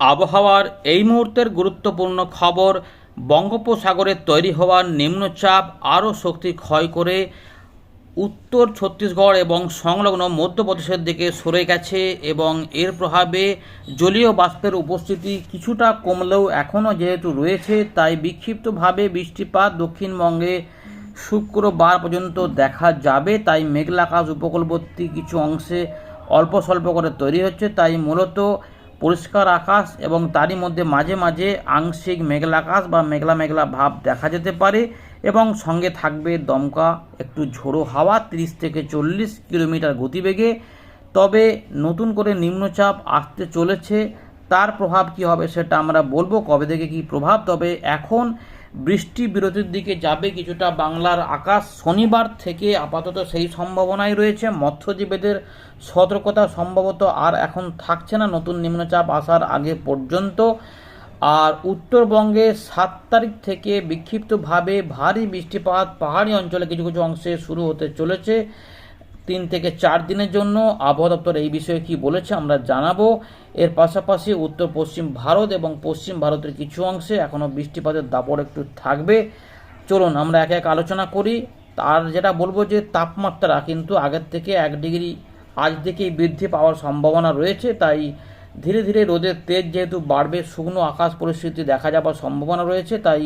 আবহাওয়ার এই মুহূর্তের গুরুত্বপূর্ণ খবর, বঙ্গোপসাগরে তৈরি হওয়া নিম্নচাপ আরও শক্তি ক্ষয় করে উত্তর ছত্তিশগড় এবং সংলগ্ন মধ্যপ্রদেশের দিকে সরে গেছে এবং এর প্রভাবে জলীয় বাষ্পের উপস্থিতি কিছুটা কমলেও এখনও যেহেতু রয়েছে, তাই বিক্ষিপ্তভাবে বৃষ্টিপাত দক্ষিণবঙ্গে শুক্রবার পর্যন্ত দেখা যাবে। তাই মেঘলা আকাশ উপকূলবর্তী কিছু অংশে অল্প স্বল্প করে তৈরি হচ্ছে। তাই মূলত পরিষ্কার আকাশ এবং তারই মধ্যে মাঝে মাঝে আংশিক মেঘলা আকাশ বা মেঘলা মেঘলা ভাব দেখা যেতে পারে এবং সঙ্গে থাকবে দমকা, একটু ঝোড়ো হাওয়া, তিরিশ থেকে চল্লিশ কিলোমিটার গতিবেগে। তবে নতুন করে নিম্নচাপ আসতে চলেছে। তার প্রভাব কি হবে সেটা আমরা বলব। কবে থেকে কি প্রভাব? তবে এখন বৃষ্টি বিরতির দিকে যাবে কিছুটা বাংলার আকাশ। শনিবার থেকে আপাতত সেই সম্ভাবনাই রয়েছে। মৎস্যজীবীদের সতর্কতা সম্ভবত আর এখন থাকছে না। নতুন নিম্নচাপ আসার আগে পর্যন্ত। আর উত্তরবঙ্গে সাত তারিখ থেকে বিক্ষিপ্তভাবে ভারী বৃষ্টিপাত। পাহাড়ি অঞ্চলে কিছু কিছু অংশে শুরু হতে চলেছে। তিন থেকে চার দিনের জন্য আবহাওয়া দপ্তর এই বিষয়ে কি বলেছে আমরা জানাব। এর পাশাপাশি উত্তর, পশ্চিম ভারত এবং পশ্চিম ভারতের কিছু অংশে এখনও বৃষ্টিপাতের দাপড় একটু থাকবে। চলুন, আমরা এক এক আলোচনা করি। তার যেটা বলব যে তাপমাত্রা কিন্তু আগের থেকে এক ডিগ্রি, আজ থেকেই বৃদ্ধি পাওয়ার সম্ভাবনা রয়েছে। তাই ধীরে ধীরে রোদের তেজ যেহেতু বাড়বে, শুকনো আকাশ পরিস্থিতি দেখা যাবার সম্ভাবনা রয়েছে, তাই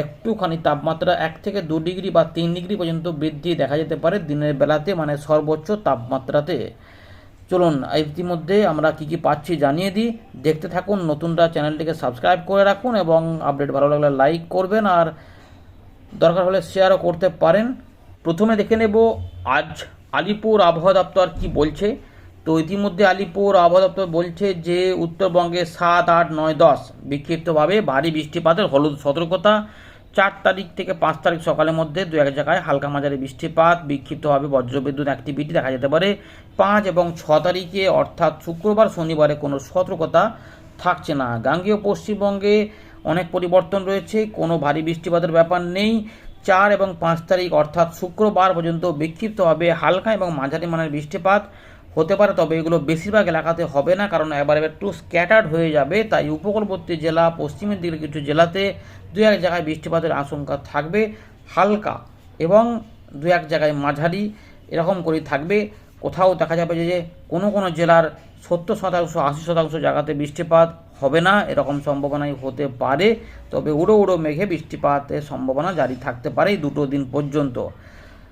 একটুখানি তাপমাত্রা এক থেকে দু ডিগ্রি বা তিন ডিগ্রি পর্যন্ত বৃদ্ধি দেখা যেতে পারে দিনের বেলাতে মানে সর্বোচ্চ তাপমাত্রাতে। চলুন, ইতিমধ্যে আমরা কি কি পাচ্ছি জানিয়ে দিই। দেখতে থাকুন, নতুনরা চ্যানেলটিকে সাবস্ক্রাইব করে রাখুন এবং আপডেট ভালো লাগলে লাইক করবেন আর দরকার হলে শেয়ারও করতে পারেন। প্রথমে দেখে নেব, আজ আলিপুর আবহাওয়া দপ্তর কি বলছে। তো ইতিমধ্যে আলিপুর আবহাওয়া দপ্তর বলছে যে, উত্তরবঙ্গে সাত, আট, নয়, দশ বিক্ষিপ্তভাবে ভারী বৃষ্টিপাতের হলুদ সতর্কতা। চার তারিখ থেকে পাঁচ তারিখ সকালের মধ্যে দু এক জায়গায় হালকা মাঝারি বৃষ্টিপাত। বিক্ষিপ্তভাবে বজ্রবিদ্যুৎ অ্যাক্টিভিটি দেখা যেতে পারে। পাঁচ এবং ছ তারিখে অর্থাৎ শুক্রবার, শনিবারে কোনো সতর্কতা থাকছে না। গাঙ্গেয় পশ্চিমবঙ্গে অনেক পরিবর্তন রয়েছে, কোনো ভারী বৃষ্টিপাতের ব্যাপার নেই। চার এবং পাঁচ তারিখ অর্থাৎ শুক্রবার পর্যন্ত বিক্ষিপ্তভাবে হালকা এবং মাঝারি মানের বৃষ্টিপাত। হতে পারে, তবে এগুলো বেশিরভাগ এলাকাতে হবে না, কারণ এবার একটু স্ক্যাটার্ড হয়ে যাবে। তাই উপকূলবর্তী জেলা, পশ্চিমের দিকের কিছু জেলাতে দু এক জায়গায় বৃষ্টিপাতের আশঙ্কা থাকবে, হালকা এবং দু এক জায়গায় মাঝারি এরকম করেই থাকবে। কোথাও দেখা যাবে যে, কোনো কোনো জেলার সত্তর শতাংশ, আশি শতাংশ জায়গাতে বৃষ্টিপাত হবে না, এরকম সম্ভাবনাই হতে পারে। তবে উড়ো উড়ো মেঘে বৃষ্টিপাতের সম্ভাবনা জারি থাকতে পারে দুটো দিন পর্যন্ত।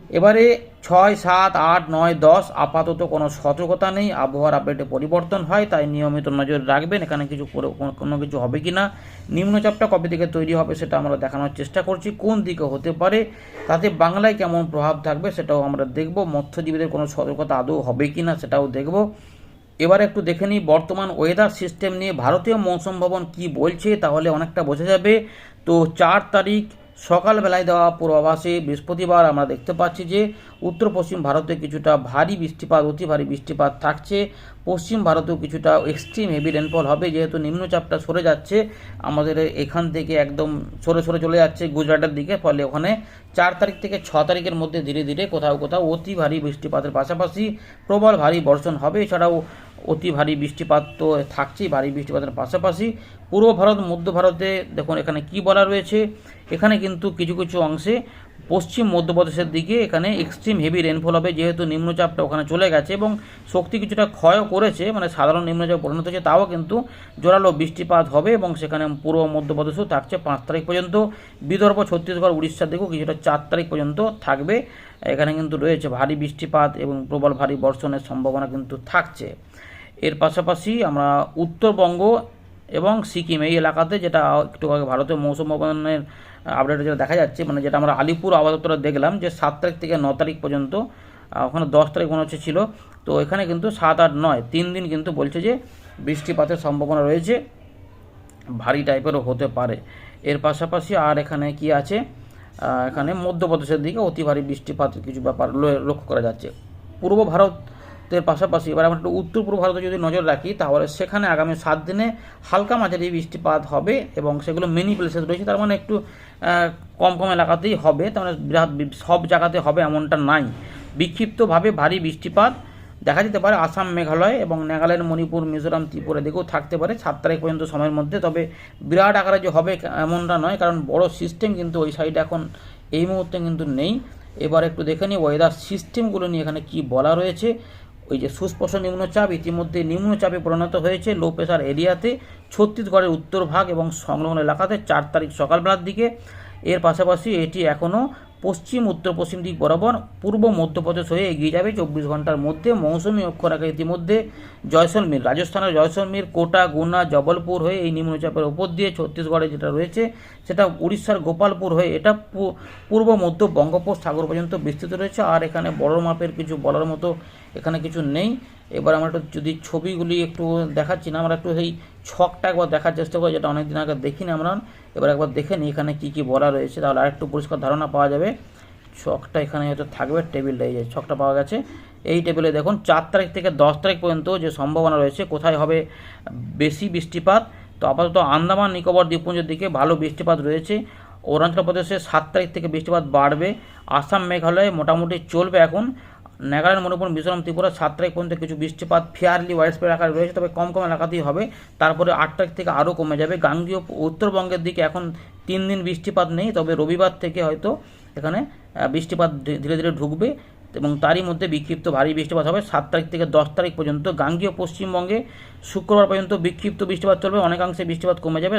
এবারে ছয়, সাত, আট, নয়, দশ, আপাতত কোনো সতর্কতা নেই। আবহাওয়ার আপডেটে পরিবর্তন হয়, তাই নিয়মিত নজর রাখবেন। এখানে কিছু কোনো- কিছু হবে কি না, নিম্নচাপটা কবে থেকে তৈরি হবে সেটা আমরা দেখানোর চেষ্টা করছি, কোন দিকে হতে পারে, তাতে বাংলায় কেমন প্রভাব থাকবে সেটাও আমরা দেখব। মৎস্যজীবীদের কোনো সতর্কতা আদৌ হবে কি না সেটাও দেখব। এবার একটু দেখে নিই, বর্তমান ওয়েদার সিস্টেম নিয়ে ভারতীয় মৌসুম ভবন কি বলছে, তাহলে অনেকটা বোঝা যাবে। তো চার তারিখ সকালবেলায় দেওয়া পূর্বাভাসে বৃহস্পতিবার আমরা দেখতে পাচ্ছি যে উত্তর পশ্চিম ভারতে কিছুটা ভারী বৃষ্টিপাত, অতি ভারী বৃষ্টিপাত থাকছে। পশ্চিম ভারতেও কিছুটা এক্সট্রিম হেভি রেনফল হবে, যেহেতু নিম্নচাপটা সরে যাচ্ছে। আমাদের এখান থেকে একদম সরে সরে চলে যাচ্ছে গুজরাটের দিকে, ফলে ওখানে চার তারিখ থেকে ছ তারিখের মধ্যে ধীরে ধীরে কোথাও কোথাও অতি ভারী বৃষ্টিপাতের পাশাপাশি প্রবল ভারী বর্ষণ হবে। এছাড়াও অতি ভারী বৃষ্টিপাত তো থাকছেই, ভারী বৃষ্টিপাতের পাশাপাশি। পূর্ব ভারত, মধ্য ভারতে দেখুন এখানে কি বলা রয়েছে? এখানে কিন্তু কিছু কিছু অংশে পশ্চিম মধ্যপ্রদেশের দিকে এখানে এক্সট্রিম হেভি রেনফল হবে, যেহেতু নিম্নচাপটা ওখানে চলে গেছে এবং শক্তি কিছুটা ক্ষয়ও করেছে মানে সাধারণ নিম্নচাপ পরিণত হয়েছে, তাও কিন্তু জোরালো বৃষ্টিপাত হবে এবং সেখানে পূর্ব মধ্যপ্রদেশেও থাকছে পাঁচ তারিখ পর্যন্ত, বিদর্ভ, ছত্তিশগড়, উড়িষ্যার দিকেও কিছুটা চার তারিখ পর্যন্ত থাকবে, এখানে কিন্তু রয়েছে ভারী বৃষ্টিপাত এবং প্রবল ভারী বর্ষণের সম্ভাবনা কিন্তু থাকছে। এর পাশাপাশি আমরা উত্তরবঙ্গ এবং সিকিম এই এলাকাতে যেটা একটু আগে ভারতীয় মৌসুম ভবনের আপডেটে যেটা দেখা যাচ্ছে মানে যেটা আমরা আলিপুর আবহাওয়া দপ্তরে দেখলাম যে সাত তারিখ থেকে ন তারিখ পর্যন্ত ওখানে দশ তারিখ মনে হচ্ছে ছিল। তো এখানে কিন্তু সাত, আট, নয়, তিন দিন কিন্তু বলছে যে বৃষ্টিপাতের সম্ভাবনা রয়েছে। ভারী টাইপেরও হতে পারে। এর পাশাপাশি আর এখানে কি আছে? এখানে মধ্যপ্রদেশের দিকে অতি ভারী বৃষ্টিপাতের কিছু ব্যাপার লক্ষ্য করা যাচ্ছে। পূর্ব ভারতের পাশাপাশি এবার আমরা একটু উত্তর পূর্ব ভারতে যদি নজর রাখি, তাহলে সেখানে আগামী সাত দিনে হালকা মাঝারি বৃষ্টিপাত হবে এবং সেগুলো মেনি প্লেসেস রয়েছে। তার মানে একটু কম কম এলাকাতেই হবে। তার মানে সব জায়গাতে হবে এমনটা নাই। বিক্ষিপ্তভাবে ভারী বৃষ্টিপাত দেখা যেতে পারে আসাম, মেঘালয় এবং নাগাল্যান্ড, মণিপুর, মিজোরাম, ত্রিপুরা দিকেও থাকতে পারে। সাত তারিখ পর্যন্ত সময়ের মধ্যে। তবে বিরাট আকারে যে হবে এমনটা নয়, কারণ বড় সিস্টেম কিন্তু ওই সাইডে এখন এই মুহূর্তে কিন্তু নেই। এবার একটু দেখে নিই ওয়েদার সিস্টেমগুলো নিয়ে এখানে কি বলা রয়েছে। ওই যে সুস্পষ্ট নিম্নচাপ ইতিমধ্যে নিম্নচাপে পরিণত হয়েছে লো প্রেশার এরিয়াতে। ছত্তিশগড়ের উত্তর ভাগ এবং সংলগ্ন এলাকাতে চার তারিখ সকালবেলার দিকে। এর পাশাপাশি এটি এখনও পশ্চিম, উত্তর, পশ্চিম দিক বরাবর, পূর্ব, মধ্যপ্রদেশ হয়ে এগিয়ে যাবে চব্বিশ ঘণ্টার মধ্যে। মৌসুমি অক্ষরেখা ইতিমধ্যে জয়সলমীর, রাজস্থানের জয়সলমীর, কোটা, গুনা, জবলপুর হয়ে এই নিম্নচাপের ওপর দিয়ে ছত্তিশগড়ে যেটা রয়েছে, সেটা উড়িষ্যার গোপালপুর হয়ে এটা পূর্ব, মধ্য বঙ্গোপসাগর পর্যন্ত বিস্তৃত রয়েছে। আর এখানে বড় মাপের কিছু বলার মতো এখানে কিছু নেই। এবার আমরা একটু যদি ছবিগুলি একটু দেখাচ্ছি না, আমরা একটু সেই ছকটা একবার দেখার চেষ্টা করি, যেটা অনেকদিন আগে দেখিনি আমরা। এবার একবার দেখে নিই এখানে কী কী বলা রয়েছে। তাহলে আরেকটু পরিষ্কার ধারণা পাওয়া যাবে। ছকটা এখানে হয়তো থাকবে টেবিলটা এই যে ছকটা পাওয়া গেছে। এই টেবিলে দেখুন, চার তারিখ থেকে দশ তারিখ পর্যন্ত যে সম্ভাবনা রয়েছে, কোথায় হবে বেশি বৃষ্টিপাত। তো আপাতত আন্দামান, নিকোবর, দ্বীপপুঞ্জের দিকে ভালো বৃষ্টিপাত রয়েছে। অরুণাচল প্রদেশে সাত তারিখ থেকে বৃষ্টিপাত বাড়বে। আসাম, মেঘালয়ে মোটামুটি চলবে এখন। নাগাল্যান্ড, মণিপুর, মিজোরাম, ত্রিপুরা, সাত তারিখ পর্যন্ত কিছু বৃষ্টিপাত ফেয়ারলি ওয়াইড স্প্রেড আকারে রয়েছে, তবে কম কম এলাকাতেই হবে। তারপরে আট তারিখ থেকে আরও কমে যাবে। গাঙ্গীয় উত্তরবঙ্গের দিকে এখন তিন দিন বৃষ্টিপাত নেই, তবে রবিবার থেকে হয়তো এখানে বৃষ্টিপাত ধীরে ধীরে ঢুকবে। এবং তারই মধ্যে বিক্ষিপ্ত ভারী বৃষ্টিপাত হবে। সাত তারিখ থেকে দশ তারিখ পর্যন্ত গাঙ্গীয় পশ্চিমবঙ্গে শুক্রবার পর্যন্ত বিক্ষিপ্ত বৃষ্টিপাত চলবে। অনেকাংশে বৃষ্টিপাত কমে যাবে।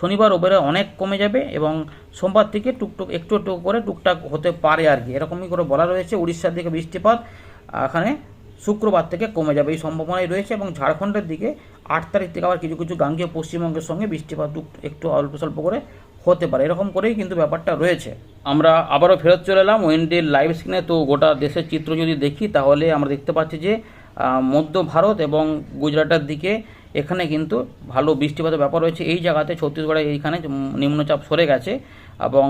শনিবার ওবেরে অনেক কমে যাবে এবং সোমবার থেকে টুকটুক, একটু একটু করে টুকটাক হতে পারে আর কি। এরকমই করে বলা রয়েছে উড়িষ্যার দিকে বৃষ্টিপাত। এখানে শুক্রবার থেকে কমে যাবে এই সম্ভাবনাই রয়েছে এবং ঝাড়খণ্ডের দিকে আট তারিখ থেকে আবার কিছু কিছু গাঙ্গীয় পশ্চিমবঙ্গের সঙ্গে বৃষ্টিপাত একটু অল্প স্বল্প করে হতে পারে, এরকম করেই কিন্তু ব্যাপারটা রয়েছে। আমরা আবারও ফেরত চলে এলাম ওয়েন্ডের লাইভ স্ক্রিনে তো গোটা দেশের চিত্র যদি দেখি, তাহলে আমরা দেখতে পাচ্ছি যে মধ্য ভারত এবং গুজরাটের দিকে এখানে কিন্তু ভালো বৃষ্টিপাতের ব্যাপার রয়েছে। এই জায়গাতে ছত্তিশগড়ে এইখানে নিম্নচাপ সরে গেছে। এবং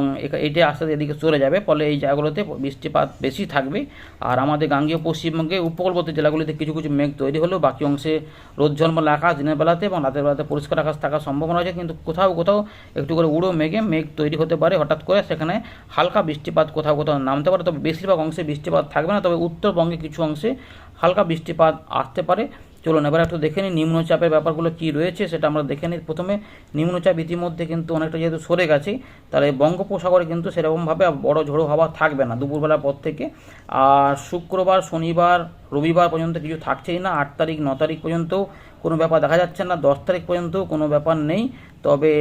এটা আস্তে আস্তে এদিকে চলে যাবে, ফলে এই জায়গাগুলোতে বৃষ্টিপাত বেশি থাকবে। আর আমাদের গাঙ্গীয় পশ্চিমবঙ্গে উপকূলবর্তী জেলাগুলিতে কিছু কিছু মেঘ তৈরি হলেও বাকি অংশে রোদ ঝলমল আকাশ দিনের বেলাতে এবং রাতের বেলাতে পরিষ্কার আকাশ থাকার সম্ভাবনা আছে কিন্তু কোথাও কোথাও একটু করে উড়ো মেঘে মেঘ তৈরি হতে পারে। হঠাৎ করে সেখানে হালকা বৃষ্টিপাত কোথাও কোথাও নামতে পারে। তবে বেশিরভাগ অংশে বৃষ্টিপাত থাকবে না। তবে উত্তরবঙ্গে কিছু অংশে হালকা বৃষ্টিপাত আসতে পারে। চলুন, এবার একটু দেখে নিই নিম্নচাপের ব্যাপারগুলো কী রয়েছে, সেটা আমরা দেখে নিই। প্রথমে নিম্নচাপ ইতিমধ্যে কিন্তু অনেকটা যেহেতু সরে গেছে, তাহলে বঙ্গোপসাগরে কিন্তু সেরকমভাবে বড় ঝোড়ো হাওয়া থাকবে না দুপুরবেলার পর থেকে। আর শুক্রবার, শনিবার, রবিবার পর্যন্ত কিছু থাকছেই না, আট তারিখ, ন তারিখ পর্যন্ত কোনো ব্যাপার দেখা যাচ্ছে না, দশ তারিখ পর্যন্ত কোনো ব্যাপার নেই। তবে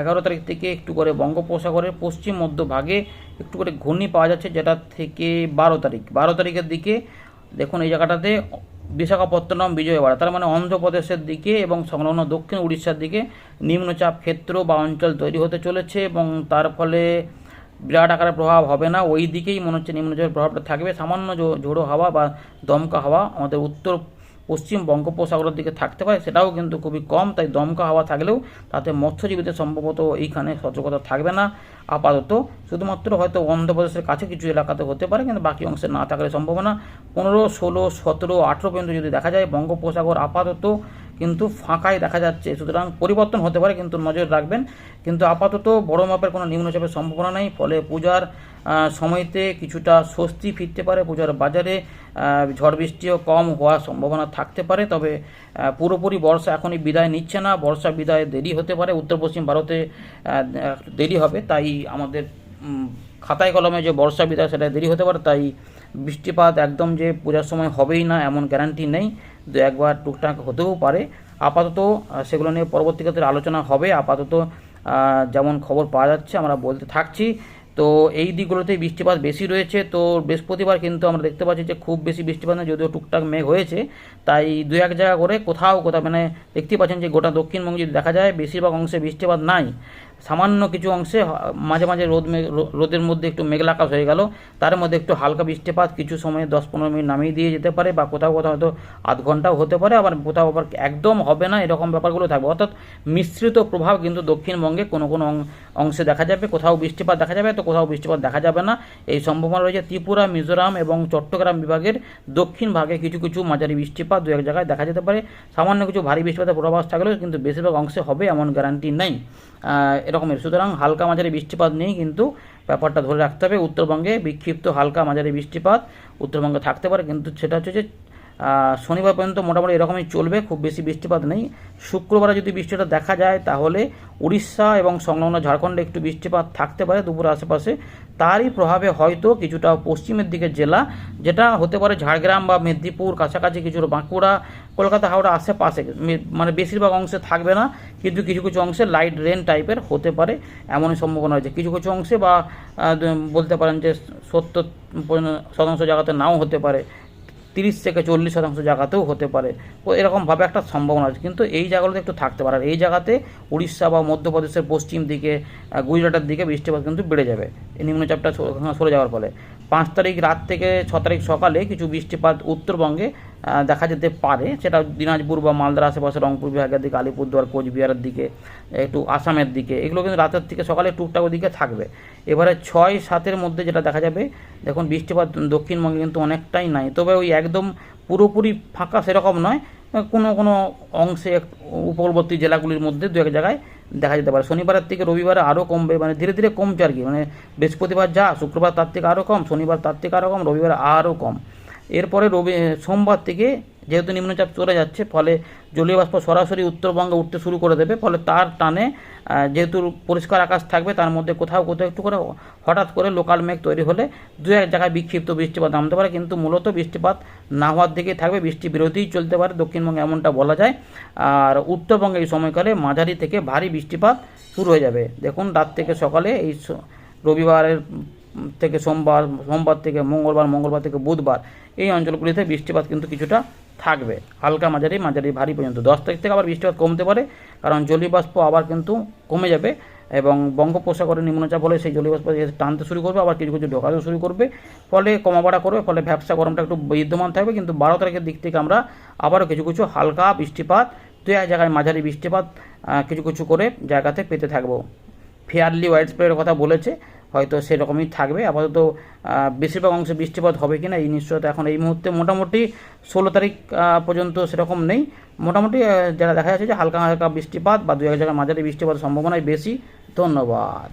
এগারো তারিখ থেকে একটু করে বঙ্গোপসাগরের পশ্চিম মধ্য ভাগে একটু করে ঘূর্ণি পাওয়া যাচ্ছে, যেটা থেকে বারো তারিখ। বারো তারিখের দিকে দেখুন এই জায়গাটাতে বিশাখাপত্তনম, বিজয়ওয়াড়া। তার মানে অন্ধ্রপ্রদেশের দিকে এবং সংলগ্ন দক্ষিণ উড়িষ্যার দিকে নিম্নচাপ ক্ষেত্র বা অঞ্চল তৈরি হতে চলেছে এবং তার ফলে বিরাট আকারের প্রভাব হবে না। ওই দিকেই মনে হচ্ছে নিম্নচাপের প্রভাবটা থাকবে। সামান্য ঝোড়ো হাওয়া বা দমকা হাওয়া আমাদের উত্তর পশ্চিম বঙ্গোপসাগরের দিকে থাকতে পারে, সেটাও কিন্তু খুবই কম। তাই দমকা হাওয়া থাকলেও তাতে মৎস্যজীবীদের সম্ভবত এইখানে সতর্কতা থাকবে না আপাতত। শুধুমাত্র হয়তো অন্ধ্রপ্রদেশের কাছে কিছু এলাকাতে হতে পারে, কিন্তু বাকি অংশে না থাকার সম্ভাবনা পনেরো, ষোলো, সতেরো, আঠেরো পর্যন্ত যদি দেখা যায় বঙ্গোপসাগর আপাতত কিন্তু ফাঁকাই দেখা যাচ্ছে। সুতরাং পরিবর্তন হতে পারে, কিন্তু নজর রাখবেন। কিন্তু আপাতত বড় মাপের কোনো নিম্নচাপের সম্ভাবনা নেই। ফলে পূজার সময়তে কিছুটা স্বস্তি ফিরতে পারে। পূজার বাজারে ঝড় বৃষ্টিও কম হওয়ার সম্ভাবনা থাকতে পারে। তবে পুরোপুরি বর্ষা এখনই বিদায় নিচ্ছে না। বর্ষা বিদায় দেরি হতে পারে। উত্তর পশ্চিম ভারতে দেরি হবে। তাই আমাদের খাতায় কলমে যে বর্ষা বিদায় সেটা দেরি হতে পারে, তাই বৃষ্টিপাত একদম যে পূজার সময় হবেই না এমন গ্যারান্টি নেই। দু একবার টুকটাক হতেও পারে। আপাতত সেগুলো নিয়ে পরবর্তী ক্ষেত্রে আলোচনা হবে। আপাতত যেমন খবর পাওয়া যাচ্ছে, আমরা বলতে থাকছি। তো এই দিকগুলোতে বৃষ্টিপাত বেশি রয়েছে। তো বৃহস্পতিবার কিন্তু আমরা দেখতে পাচ্ছি যে খুব বেশি বৃষ্টিপাত না যদিও টুকটাক মেঘ হয়েছে। তাই দু এক জায়গা করে কোথাও কোথাও মানে দেখতেই পাচ্ছেন যে গোটা দক্ষিণবঙ্গে যদি দেখা যায়, বেশিরভাগ অংশে বৃষ্টিপাত নাই। সামান্য কিছু অংশে মাঝে মাঝে রোদ রোদের মধ্যে একটু মেঘলা আকাশ হয়ে গেল। তার মধ্যে একটু হালকা বৃষ্টিপাত কিছু সময়ে দশ পনেরো মিনিট নামিয়ে দিয়ে যেতে পারে বা কোথাও কোথাও হয়তো আধ ঘন্টাও হতে পারে, আবার কোথাও আবার একদম হবে না, এরকম ব্যাপারগুলো থাকবে। অর্থাৎ মিশ্রিত প্রভাব কিন্তু দক্ষিণবঙ্গে কোনো কোনো অংশে দেখা যাবে। কোথাও বৃষ্টিপাত দেখা যাবে, তো কোথাও বৃষ্টিপাত দেখা যাবে না। এই সম্ভাবনা রয়েছে ত্রিপুরা, মিজোরাম এবং চট্টগ্রাম বিভাগের দক্ষিণ ভাগে কিছু কিছু মাঝারি বৃষ্টিপাত দু এক জায়গায় দেখা যেতে পারে। সামান্য কিছু ভারী বৃষ্টিপাতের পূর্বাভাস থাকলেও কিন্তু বেশিরভাগ অংশে হবে এমন গ্যারান্টি নেই। এরকমের। সুতরাং হালকা মাঝারি বৃষ্টিপাত নেই, কিন্তু ব্যাপারটা ধরে রাখতে হবে। উত্তরবঙ্গে বিক্ষিপ্ত হালকা মাঝারি বৃষ্টিপাত উত্তরবঙ্গে থাকতে পারে, কিন্তু সেটা হচ্ছে যে শনিবার পর্যন্ত মোটামুটি এরকমই চলবে, খুব বেশি বৃষ্টিপাত নেই। শুক্রবারে যদি বৃষ্টিটা দেখা যায়, তাহলে উড়িষ্যা এবং সংলগ্ন ঝাড়খণ্ডে একটু বৃষ্টিপাত থাকতে পারে দুপুর আশেপাশে। তারই প্রভাবে হয়তো কিছুটা পশ্চিমের দিকে জেলা, যেটা হতে পারে ঝাড়গ্রাম বা মেদিনীপুর, কাছাকাছি কিছু বাঁকুড়া, কলকাতা, হাওড়া আশেপাশে মানে বেশিরভাগ অংশে থাকবে না, কিন্তু কিছু কিছু অংশে লাইট রেন টাইপের হতে পারে, এমনই সম্ভাবনা রয়েছে। কিছু কিছু অংশে বা বলতে পারেন যে সত্তর শতাংশ জায়গাতে নাও হতে পারে। তিরিশ থেকে চল্লিশ শতাংশ জায়গাতেও হতে পারে। এরকমভাবে একটা সম্ভাবনা আছে। কিন্তু এই জায়গাগুলোতে একটু থাকতে পারে। আর এই জায়গাতে উড়িষ্যা বা মধ্যপ্রদেশের পশ্চিম দিকে গুজরাটের দিকে বৃষ্টিপাত কিন্তু বেড়ে যাবে। নিম্নচাপটা সরে যাওয়ার ফলে। পাঁচ তারিখ রাত থেকে ছ তারিখ সকালে কিছু বৃষ্টিপাত উত্তরবঙ্গে দেখা যেতে পারে। সেটা দিনাজপুর বা মালদার আশেপাশে, রংপুর বিভাগের দিকে, আলিপুরদুয়ার, কোচবিহারের দিকে, একটু আসামের দিকে। এগুলো কিন্তু রাতের থেকে সকালে টুকটাক ওদিকে থাকবে। এবারে ছয় সাতের মধ্যে যেটা দেখা যাবে, দেখুন বৃষ্টিপাত দক্ষিণবঙ্গে কিন্তু অনেকটাই নাই। তবে ওই একদম পুরোপুরি ফাঁকা সেরকম নয়। কোনো কোনো অংশে, উপকূলবর্তী জেলাগুলির মধ্যে দু এক জায়গায় দেখা যেতে পারে। শনিবারের থেকে রবিবারে আরও কমবে মানে ধীরে ধীরে কমছে আর কি। মানে বৃহস্পতিবার যা, শুক্রবার তার থেকে আরও কম, শনিবার তার থেকে আরও কম, রবিবার আরও কম। এরপরে রবি সোমবার থেকে যেহেতু নিম্নচাপ চলে যাচ্ছে, ফলে জলীয় বাষ্প সরাসরি উত্তরবঙ্গে উঠতে শুরু করে দেবে, ফলে তার টানে যেহেতু পরিষ্কার আকাশ থাকবে, তার মধ্যে কোথাও কোথাও একটু করে হঠাৎ করে লোকাল মেঘ তৈরি হলে দু এক জায়গায় বিক্ষিপ্ত বৃষ্টিপাত নামতে পারে, কিন্তু মূলত বৃষ্টিপাত না হওয়ার দিকেই থাকবে, বৃষ্টি বিরতিই চলতে পারে, দক্ষিণবঙ্গে এমনটা বলা যায়। আর উত্তরবঙ্গে এই সময়কালে মাঝারি থেকে ভারী বৃষ্টিপাত শুরু হয়ে যাবে। দেখুন, রাত থেকে সকালে এই রবিবারের থেকে সোমবার সোমবার থেকে মঙ্গলবার মঙ্গলবার থেকে বুধবার এই অঞ্চলগুলিতে বৃষ্টিপাত কিন্তু কিছুটা থাকবে। হালকা মাঝারি মাঝারি ভারী পর্যন্ত। দশ তারিখ থেকে আবার বৃষ্টিপাত কমতে পারে, কারণ জলীয়বাষ্প আবার কিন্তু কমে যাবে এবং বঙ্গোপসাগরে নিম্নচাপ হলে সেই জলীয়বাষ্প টানতে শুরু করবে, আবার কিছু কিছু ঢোকাতে শুরু করবে। ফলে কমাবাড়া করবে, ফলে ভ্যাবসা গরমটা একটু বিদ্যমান থাকবে। কিন্তু বারো তারিখের দিক থেকে আমরা আবারও কিছু কিছু হালকা বৃষ্টিপাত, দু এক জায়গায় মাঝারি বৃষ্টিপাত কিছু কিছু করে জায়গাতে পেতে থাকব। ফেয়ারলি ওয়াইড স্প্রেডের কথা বলেছে। হয়তো সেরকমই থাকবে। আপাতত বেশিরভাগ অংশে বৃষ্টিপাত হবে কিনা এই নিশ্চয়তা এখন এই মুহূর্তে মোটামুটি ষোলো তারিখ পর্যন্ত সেরকম নেই। মোটামুটি যারা দেখা যাচ্ছে যে হালকা হালকা বৃষ্টিপাত বা দু এক জায়গায় মাঝারি বৃষ্টিপাতের সম্ভাবনাই বেশি। ধন্যবাদ।